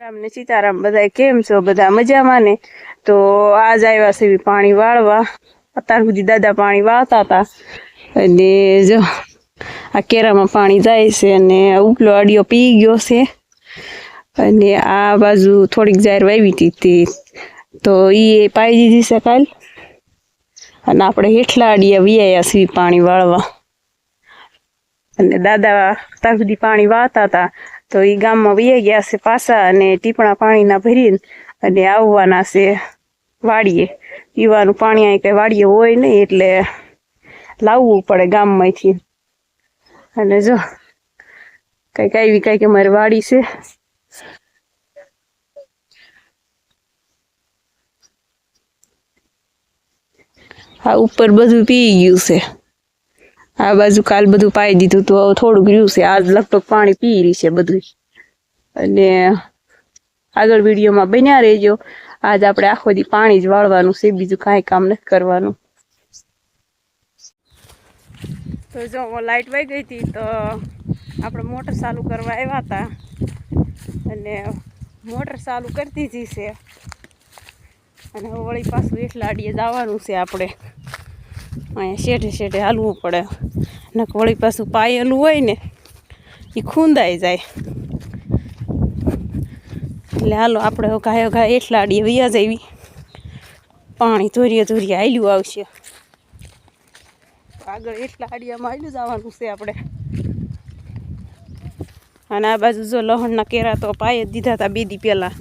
રામ ને સીતારામ બધા કેમ છો? બધા મજામાં ને? તો આજ આવ્યા છે પાણી વાળવા. અત્યાર સુધી દાદા પાણી વાળતા હતા અને જો આ કેરામાં પાણી જાય છે અને ઉપલો અડિયો પી ગયો છે. અને આ બાજુ થોડીક જાહેર વાવી હતી તે. એ પાઈ દીધી છે કાલ. અને આપણે હેઠલા અડિયા વિયા છીએ પાણી વાળવા. અને દાદા અત્યાર સુધી પાણી વાળતા હતા તો એ ગામમાં વૈયા ગયા છે પાછા અને ટીપણા પાણીના ભરીને અને આવવાના છે વાડીએ. પીવાનું પાણી અહીં કઈ વાડીએ હોય નહીં એટલે લાવવું પડે ગામમાંથી. અને જો, કંઈક આવી કંઈક અમારી વાડી છે. આ ઉપર બધું પી ગયું છે. આ બાજુ કાલ બધું પાઈ દીધું તો થોડુંક રહ્યું છે. આજ લગભગ પાણી પી રહી છે બધું. અને આગળ વિડીયોમાં બન્યા રહેજો. આજ આપણે આખો દી પાણી જ વાળવાનું છે. બીજું કાંઈ કામ નથી કરવાનું. તો જો લાઈટ વહી ગઈ હતી તો આપણે મોટર ચાલુ કરવા આવ્યા હતા. અને મોટર ચાલુ કરી દીધી છે. અને વળી પાછું એટલા અડીએ જવાનું છે આપણે. અહીંયા શેઠે શેઠે હાલવું પડે. નક વળી પાછું પાયેલું હોય ને એ ખૂંદાઈ જાય. એટલે હાલો આપણે ઘાયો ગાય એટલા અડીએ વૈયા જવી પાણી ધોરીએ ધોરીએ હાલ્યું આવશે. આગળ એટલા અડિયામાં હાલ્યું જવાનું છે આપણે. અને આ બાજુ જો લહણના કેરા તો પાય જ દીધા હતા બે દી પહેલાં.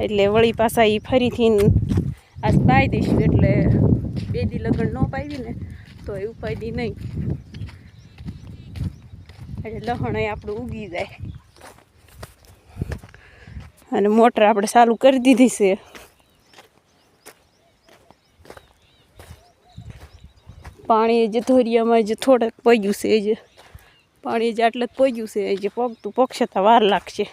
એટલે વળી પાછા એ ફરીથી આજ પાઈ દઈશું એટલે બે દી લગન ન પાડી ને, તો એ ઉપાડી નહીં. એટલે લહણ આપણું ઉગી જાય. અને મોટર આપણે ચાલુ કરી દીધી છે. પાણી જે ધોરિયામાં જે થોડાક પગ્યું છે જે પાણી જે આટલે જ પગ્યું છે જે પગતું પક્ષતા વાર લાગશે.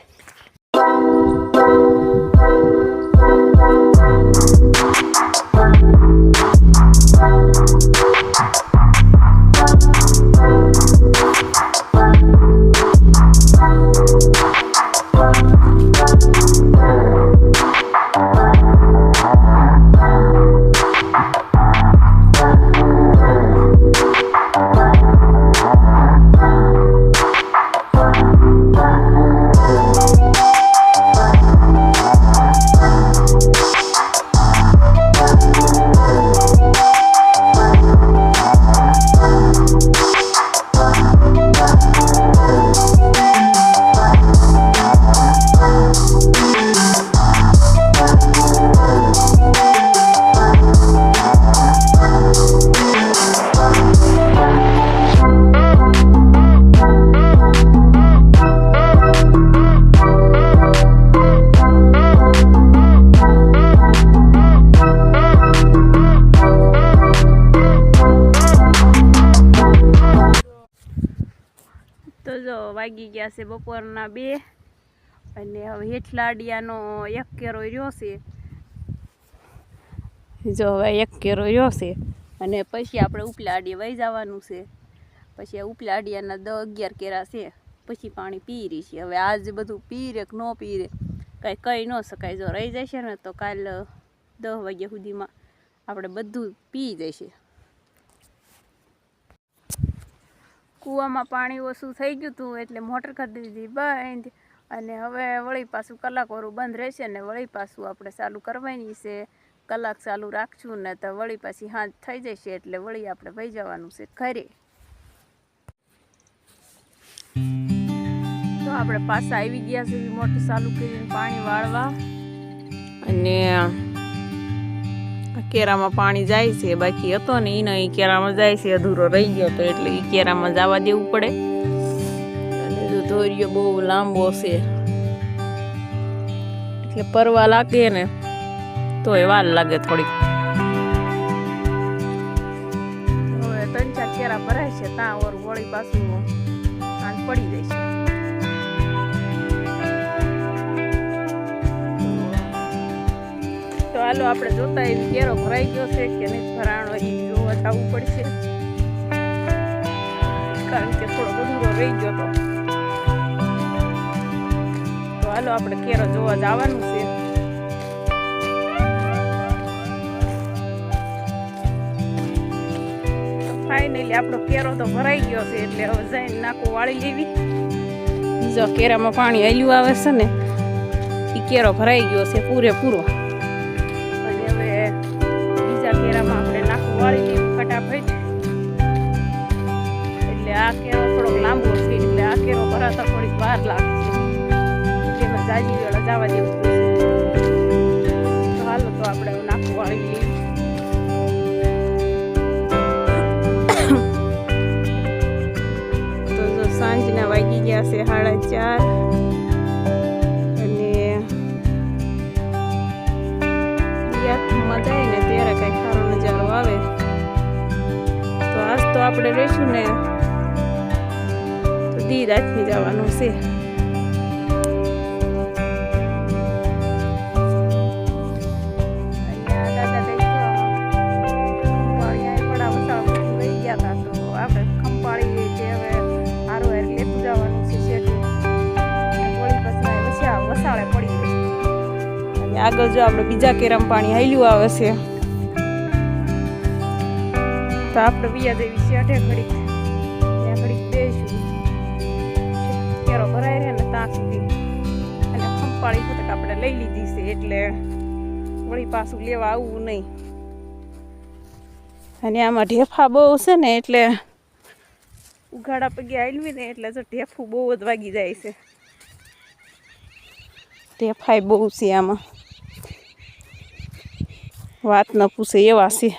વાગી ગયા છે બપોરના બે. અને હવે હેઠલા અડિયાનો એક કેરો રહ્યો છે. જો હવે એક કેરો રહ્યો છે. અને પછી આપણે ઉપલા અડીએ વહી જવાનું છે. પછી આ ઉપલા અડિયાના દસ અગિયાર કેરા છે. પછી પાણી પી રહી છે. હવે આજ બધું પી રે કે ન પી રે કાંઈ કહી ન શકાય. જો રહી જશે ને તો કાલ દસ વાગ્યા સુધીમાં આપણે બધું પી જશે કૂવામાં પાણી ઓછું થઈ ગયું હતું એટલે મોટર કરી દીધી બંધ. અને હવે વળી પાછું કલાક વાળું બંધ રહેશે ને વળી પાછું આપણે ચાલુ કરવાની છે. કલાક ચાલુ રાખશું ને તો વળી પાછી હાંજ થઈ જશે એટલે વળી આપણે વહી જવાનું છે ઘરે. તો આપણે પાછા આવી ગયા છે મોટર ચાલુ કરીને પાણી વાળવા. અને કેરામાં પાણી જાય છે, બાકી હતો ને એનો એ કેરામાં જાય છે, અધૂરો રહી ગયો તો એટલે એ કેરામાં જવા દેવું પડે. અને જો બહુ લાંબો છે. એટલે પરવા લાગે ને તો એ વાર લાગે થોડીક. હવે ત્રણ ચાર કેરા ભરાય છે ત્યાં ઓર વળી પાછું પડી જાય છે. હાલો, આપણે જોતા એવી કેરો ભરાઈ ગયો છે કે નહીં ભરાણો, એ જોવા જવું પડશે. કારણ કે થોડો અધૂરો રહી ગયો તો. હાલો, આપણે કેરો જોવા જવાનું છે. ફાઇનલી આપણો કેરો તો ભરાઈ ગયો છે, એટલે હવે જઈને નાકું વાળી લેવી. જો કેરામાં પાણી હલ્યું આવે છે ને એ કેરો ભરાઈ ગયો છે પૂરેપૂરો. વાળી લેવું ફટાફટ એટલે આ કેરો થોડોક લાંબો છે, એટલે આ કેરો ભરાતા થોડીક વાર લાગશે. એમાં જાજી વેળા જવા દેવું તો હાલો તો આપણે નાખું વાળી લઈએ સાંજના વાગી ગયા છે સાડા ચાર. અને મજા ને ત્યારે કઈ સારો નજારો આવે. તો આજ તો આપણે રહીશું ને તો દી રાતની જવાનું છે. આગળ જો આપણે બીજા કેરમ પાણી હાલ્યું આવે છે. તો આપણે બીજા દેવી શેઠે ઘડીક ત્યાં ઘડીક બેસું. કેરો ભરાય રહે ને ત્યાં સુધી અને ખંપાળી ફટક આપણે લઈ લીધી છે એટલે વળી પાછું લેવા આવવું નહીં. અને આમાં ઢેફા બહુ છે ને એટલે ઉઘાડા પગે આવેલી ને એટલે જો ઢેફું બહુ જ વાગી જાય છે. ઢેફાય બહુ છે આમાં. વાત ન પૂછે એવા છે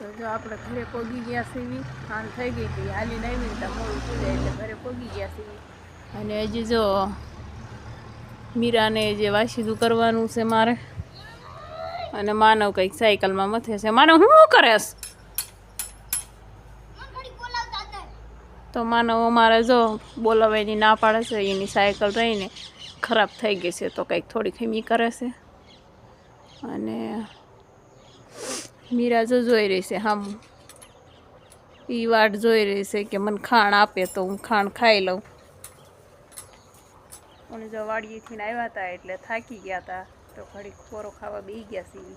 તો જો આપણે ઘરે પોગી ગયા સીવી આમ થઈ ગઈ હતી હાલીને આવી તો મોડું એટલે ઘરે પોગી ગયા સીવી. અને હજી જો મીરાને જે વાસીદું કરવાનું છે મારે, અને માનવ કંઈક સાયકલમાં મથે છે. માનવ, હું કરેશ? તો માનવ અમારે જો બોલાવાની ના પાડે છે, એની સાયકલ રહીને ખરાબ થઈ ગઈ છે, તો કંઈક થોડી ખીમી કરે છે. અને મીરા જોઈ રહી છે, હમ. એ વાટ જોઈ રહી છે કે મને ખાણ આપે તો હું ખાણ ખાઈ લઉં. અને જો વાડીએથી આવ્યા હતા એટલે થાકી ગયા હતા તો ઘડી ખોરો ખાવા બી ગયા સીવી